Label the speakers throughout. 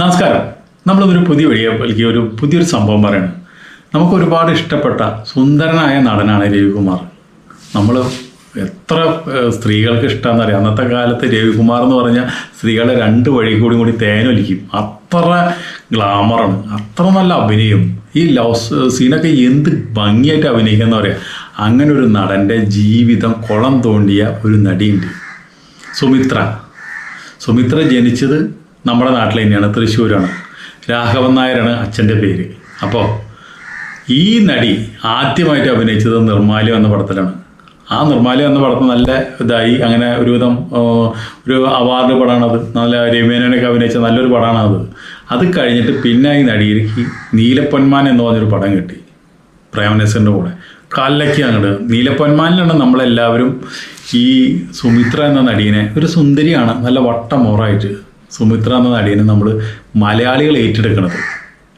Speaker 1: നമസ്കാരം. നമ്മളിതൊരു പുതിയ വീഡിയോയിലേക്ക് ഒരു പുതിയൊരു സംഭവം പറയണം. നമുക്ക് ഒരുപാട് ഇഷ്ടപ്പെട്ട സുന്ദരനായ നടനാണ് രവികുമാർ. നമ്മൾ എത്ര സ്ത്രീകൾക്ക് ഇഷ്ടമെന്ന് അറിയാം അന്നത്തെ കാലത്ത് രവികുമാർ എന്ന് പറഞ്ഞാൽ സ്ത്രീകളെ രണ്ട് വഴി കൂടി കൂടി തേനൊലിക്കും അത്ര ഗ്ലാമറാണ് അത്ര നല്ല അഭിനയം. ഈ ലവ് സീനൊക്കെ എന്ത് ഭംഗിയായിട്ട് അഭിനയിക്കുന്ന പറയാം അങ്ങനെ ഒരു നടന്റെ ജീവിതം കുളം തോണ്ടിയ ഒരു നടിയുണ്ട്. സുമിത്ര. സുമിത്ര ജനിച്ചത് നമ്മുടെ നാട്ടിൽ തന്നെയാണ് തൃശ്ശൂരാണ്. രാഘവൻ നായരാണ് അച്ഛന്റെ പേര്. അപ്പോൾ ഈ നടി ആദ്യമായിട്ട് അഭിനയിച്ചത് നിർമ്മാല്യം എന്ന പടത്തിലാണ്. ആ നിർമ്മാല്യം എന്ന പടത്തിൽ നല്ല ഇതായി അങ്ങനെ ഒരുവിധം ഒരു അവാർഡ് പടമാണത് നല്ല രമേനൊക്കെ അഭിനയിച്ച നല്ലൊരു പടമാണത് അത്. കഴിഞ്ഞിട്ട് പിന്നെ ഈ നടിയിലേക്ക് നീലപ്പൊന്മാൻ എന്ന് പറഞ്ഞൊരു പടം കിട്ടി പ്രേമനസറിന്റെ കൂടെ. കല്ലയ്ക്ക് അങ്ങോട്ട് നീലപ്പൊന്മാനിലാണ് നമ്മളെല്ലാവരും ഈ സുമിത്ര എന്ന നടീനെ ഒരു സുന്ദരിയാണ് നല്ല വട്ടമോറായിട്ട് സുമിത്ര എന്ന നടിയെ നമ്മൾ മലയാളികൾ ഏറ്റെടുക്കണത്.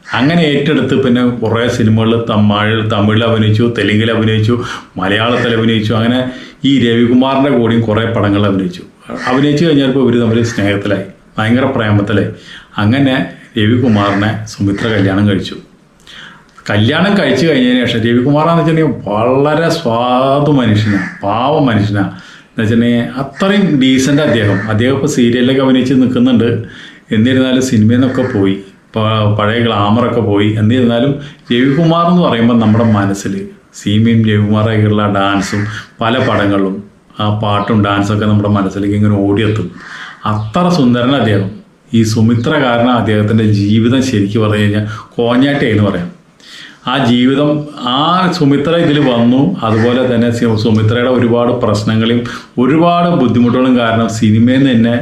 Speaker 1: അങ്ങനെ ഏറ്റെടുത്ത് പിന്നെ കുറേ സിനിമകളിൽ തമിഴ് തമിഴിൽ അഭിനയിച്ചു തെലുങ്കിൽ അഭിനയിച്ചു മലയാളത്തിൽ അഭിനയിച്ചു അങ്ങനെ ഈ രവികുമാറിന്റെ കൂടെയും കുറേ പടങ്ങൾ അഭിനയിച്ചു. അഭിനയിച്ചു കഴിഞ്ഞപ്പോൾ ഇവർ തമ്മിൽ സ്നേഹത്തിലായി ഭയങ്കര പ്രേമത്തിലായി. അങ്ങനെ രവികുമാറിനെ സുമിത്ര കല്യാണം കഴിച്ചു. കല്യാണം കഴിച്ചു കഴിഞ്ഞതിന് ശേഷം രവികുമാറാന്ന് വെച്ചിട്ടുണ്ടെങ്കിൽ വളരെ സ്വാദു മനുഷ്യനാണ് പാവ മനുഷ്യനാണ് എന്ന് വെച്ചിട്ടുണ്ടെങ്കിൽ അത്രയും ഡീസന്റ് അദ്ദേഹം. അദ്ദേഹം ഇപ്പോൾ സീരിയലിലൊക്കെ അഭിനയിച്ച് നിൽക്കുന്നുണ്ട്. എന്നിരുന്നാലും സിനിമയിൽ നിന്നൊക്കെ പോയി പഴയ ഗ്ലാമറൊക്കെ പോയി. എന്നിരുന്നാലും രവികുമാർ എന്ന് പറയുമ്പോൾ നമ്മുടെ മനസ്സിൽ സീമയും രവികുമാറൊക്കെയുള്ള ഡാൻസും പല പടങ്ങളിലും ആ പാട്ടും ഡാൻസും ഡാൻസൊക്കെ നമ്മുടെ മനസ്സിലേക്ക് ഇങ്ങനെ ഓടിയെത്തും. അത്ര സുന്ദരൻ അദ്ദേഹം. ഈ സുമിത്ര കാരണം അദ്ദേഹത്തിന്റെ ജീവിതം ശരിക്കും പറഞ്ഞു കഴിഞ്ഞാൽ കോഞ്ഞാട്ടേ എന്ന് പറയാം. ആ ജീവിതം ആ സുമിത്ര ഇതിൽ വന്നു. അതുപോലെ തന്നെ സുമിത്രയുടെ ഒരുപാട് പ്രശ്നങ്ങളും ഒരുപാട് ബുദ്ധിമുട്ടുകളും കാരണം സിനിമയിൽ നിന്ന് തന്നെ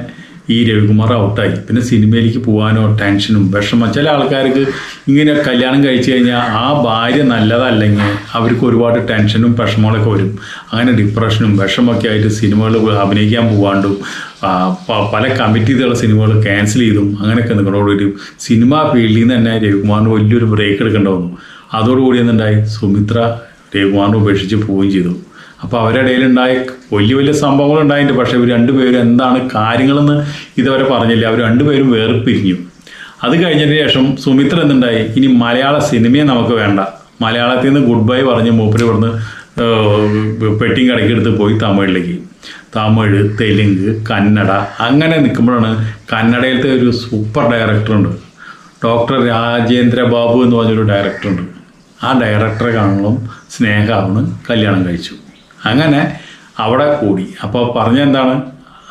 Speaker 1: ഈ രവികുമാർ ഔട്ടായി. പിന്നെ സിനിമയിലേക്ക് പോകാനോ ടെൻഷനും വിഷമം. ചില ആൾക്കാർക്ക് ഇങ്ങനെ കല്യാണം കഴിച്ചു കഴിഞ്ഞാൽ ആ ഭാര്യ നല്ലതല്ലെങ്കിൽ അവർക്ക് ഒരുപാട് ടെൻഷനും വിഷമങ്ങളൊക്കെ വരും. അങ്ങനെ ഡിപ്രഷനും വിഷമൊക്കെ ആയിട്ട് സിനിമകൾ അഭിനയിക്കാൻ പോകാണ്ടും പല കമ്മിറ്റികളുടെ സിനിമകൾ ക്യാൻസൽ ചെയ്തും അങ്ങനെയൊക്കെ നിങ്ങളോട് വരും സിനിമാ ഫീൽഡിൽ നിന്ന് തന്നെ രവികുമാറിന് വലിയൊരു ബ്രേക്ക് എടുക്കേണ്ടി വന്നു. അതോടുകൂടി എന്തുണ്ടായി? സുമിത്ര രവികുമാറിനെ ഉപേക്ഷിച്ച് പോവുകയും ചെയ്തു. അപ്പോൾ അവരുടെ ഇടയിലുണ്ടായ വലിയ വലിയ സംഭവങ്ങൾ ഉണ്ടായിട്ടുണ്ട്. പക്ഷേ ഇവർ രണ്ടുപേരും എന്താണ് കാര്യങ്ങളെന്ന് ഇതുവരെ പറഞ്ഞില്ല. അവർ രണ്ടുപേരും വേർപിരിഞ്ഞു. അത് കഴിഞ്ഞതിന് ശേഷം സുമിത്ര എന്തുണ്ടായി? ഇനി മലയാള സിനിമയെ നമുക്ക് വേണ്ട. മലയാളത്തിൽ നിന്ന് ഗുഡ് ബൈ പറഞ്ഞ് മൂപ്പര് ഇവിടുന്ന് പെട്ടിയും കടക്കെടുത്ത് പോയി തമിഴിലേക്ക്. തമിഴ് തെലുങ്ക് കന്നഡ അങ്ങനെ നിൽക്കുമ്പോഴാണ് കന്നഡയിലത്തെ ഒരു സൂപ്പർ ഡയറക്ടറുണ്ട്. ഡോക്ടർ രാജേന്ദ്ര ബാബു എന്ന് പറഞ്ഞൊരു ഡയറക്ടറുണ്ട്. ആ ഡയറക്ടറെ കാണണം സ്നേഹമാണ് കല്യാണം കഴിച്ചു. അങ്ങനെ അവിടെ കൂടി. അപ്പോൾ പറഞ്ഞെന്താണ്?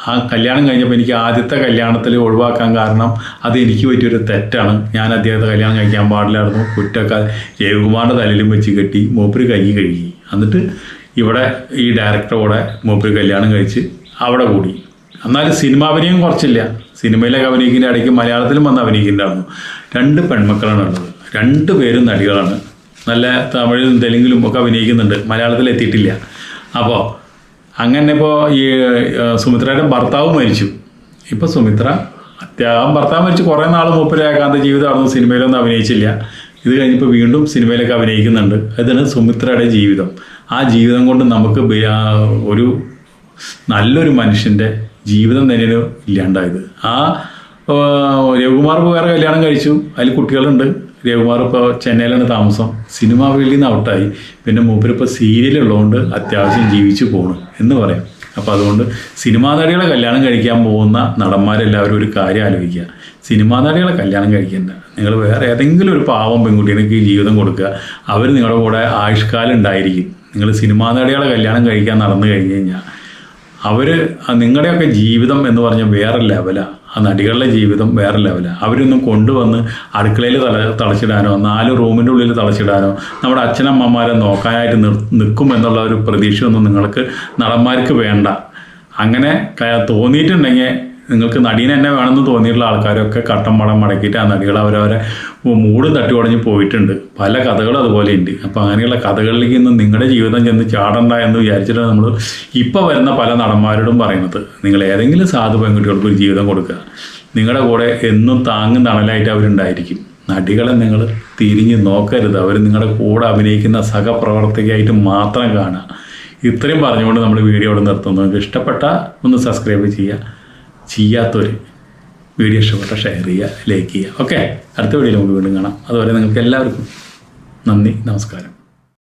Speaker 1: ആ കല്യാണം കഴിഞ്ഞപ്പോൾ എനിക്ക് ആദ്യത്തെ കല്യാണത്തിൽ ഒഴിവാക്കാൻ കാരണം അത് എനിക്ക് പറ്റിയൊരു തെറ്റാണ്. ഞാൻ അദ്ദേഹത്തെ കല്യാണം കഴിക്കാൻ പാടില്ലായിരുന്നു. കുറ്റൊക്കെ ജയകുമാറിന്റെ തലയിലും വെച്ച് കെട്ടി മൂപ്പര് കൈ കഴുകി. എന്നിട്ട് ഇവിടെ ഈ ഡയറക്ടറോടെ മൂപ്പര് കല്യാണം കഴിച്ച് അവിടെ കൂടി. എന്നാലും സിനിമ അഭിനയം കുറച്ചില്ല. സിനിമയിലൊക്കെ അഭിനയിക്കുന്ന ഇടയ്ക്ക് മലയാളത്തിലും വന്ന് അഭിനയിക്കുന്നുണ്ടായിരുന്നു. രണ്ട് പെൺമക്കളാണ് ഉള്ളത്. രണ്ട് പേരും നടികളാണ്. നല്ല തമിഴിലും തെലുങ്കിലും ഒക്കെ അഭിനയിക്കുന്നുണ്ട്. മലയാളത്തിൽ എത്തിയിട്ടില്ല. അപ്പോൾ അങ്ങനെ ഇപ്പോൾ ഈ സുമിത്രയുടെ ഭർത്താവ് മരിച്ചു. ഇപ്പോൾ സുമിത്ര അത്യാവശ്യം ഭർത്താവ് മരിച്ച്. കുറേ നാൾ മൂപ്പര് ഏകാന്ത ജീവിതമായിരുന്നു. സിനിമയിലൊന്നും അഭിനയിച്ചില്ല. ഇത് കഴിഞ്ഞപ്പോൾ വീണ്ടും സിനിമയിലൊക്കെ അഭിനയിക്കുന്നുണ്ട്. അതാണ് സുമിത്രയുടെ ജീവിതം. ആ ജീവിതം കൊണ്ട് നമുക്ക് ഒരു നല്ലൊരു മനുഷ്യന്റെ ജീവിതം തന്നെയാണ് ഇല്ലാണ്ടായത്. ആ രവികുമാർ വേറെ കല്യാണം കഴിച്ചു. അതിൽ കുട്ടികളുണ്ട്. രവികുമാർ ഇപ്പോൾ ചെന്നൈയിലാണ് താമസം. സിനിമ ഫീൽഡിൽ നിന്ന് ഔട്ടായി. പിന്നെ മൂപ്പരിപ്പോൾ സീരിയലുള്ളതുകൊണ്ട് അത്യാവശ്യം ജീവിച്ചു പോകണം എന്ന് പറയാം. അപ്പോൾ അതുകൊണ്ട് സിനിമാ നടികളെ കല്യാണം കഴിക്കാൻ പോകുന്ന നടന്മാരെല്ലാവരും ഒരു കാര്യം ആലോചിക്കുക. സിനിമാ നടികളെ കല്യാണം കഴിക്കണ്ട. നിങ്ങൾ വേറെ ഏതെങ്കിലും ഒരു പാവം പെൺകുട്ടികൾക്ക് ജീവിതം കൊടുക്കുക. അവർ നിങ്ങളുടെ കൂടെ ആയുഷ്കാലം ഉണ്ടായിരിക്കും. നിങ്ങൾ സിനിമാ നടികളെ കല്യാണം കഴിക്കാൻ നടന്നു കഴിഞ്ഞ് കഴിഞ്ഞാൽ അവർ നിങ്ങളുടെയൊക്കെ ജീവിതം എന്ന് പറഞ്ഞാൽ വേറെ ലെവലാണ് ആ നടികളുടെ ജീവിതം വേറെ ലെവലാണ് അവരൊന്നും കൊണ്ടുവന്ന് അടുക്കളയിൽ തല തളച്ചിടാനോ നാല് റൂമിന്റെ ഉള്ളിൽ തളച്ചിടാനോ നമ്മുടെ അച്ഛനമ്മമാരെ നോക്കാനായിട്ട് നിർ നിൽക്കും എന്നുള്ള ഒരു പ്രതീക്ഷയൊന്നും നിങ്ങൾക്ക് നടന്മാർക്ക് വേണ്ട. അങ്ങനെ തോന്നിയിട്ടുണ്ടെങ്കിൽ നിങ്ങൾക്ക് നടീനെ എന്നെ വേണമെന്ന് തോന്നിയിട്ടുള്ള ആൾക്കാരൊക്കെ കട്ടം പടം മടക്കിയിട്ട് ആ നടികൾ അവരവരെ മൂടും തട്ടി ഉടഞ്ഞ് പോയിട്ടുണ്ട്. പല കഥകളും അതുപോലെ ഉണ്ട്. അപ്പോൾ അങ്ങനെയുള്ള കഥകളിലേക്ക് ഇന്ന് നിങ്ങളുടെ ജീവിതം ചെന്ന് ചാടണ്ട എന്ന് വിചാരിച്ചിട്ടാണ് നമ്മൾ ഇപ്പോൾ വരുന്ന പല നടന്മാരോടും പറയുന്നത്. നിങ്ങൾ ഏതെങ്കിലും സാധു പെൺകുട്ടികൾക്ക് ഒരു ജീവിതം കൊടുക്കുക. നിങ്ങളുടെ കൂടെ എന്നും താങ്ങും തണലായിട്ട് അവരുണ്ടായിരിക്കും. നടികളെ നിങ്ങൾ തിരിഞ്ഞ് നോക്കരുത്. അവർ നിങ്ങളുടെ കൂടെ അഭിനയിക്കുന്ന സഹപ്രവർത്തകയായിട്ട് മാത്രം കാണുക. ഇത്രയും പറഞ്ഞുകൊണ്ട് നമ്മൾ വീഡിയോ ഇവിടെ നിർത്തുന്നു. നിങ്ങൾക്ക് ഇഷ്ടപ്പെട്ട ഒന്ന് സബ്സ്ക്രൈബ് ചെയ്യുക. ചെയ്യാത്തവർ വീഡിയോ ഇഷ്ടപ്പെട്ട ഷെയർ ചെയ്യുക ലൈക്ക് ചെയ്യുക. ഓക്കെ അടുത്ത വീഡിയോയിൽ നമുക്ക് വീണ്ടും കാണാം. അതുപോലെ നിങ്ങൾക്ക് എല്ലാവർക്കും നന്ദി നമസ്കാരം.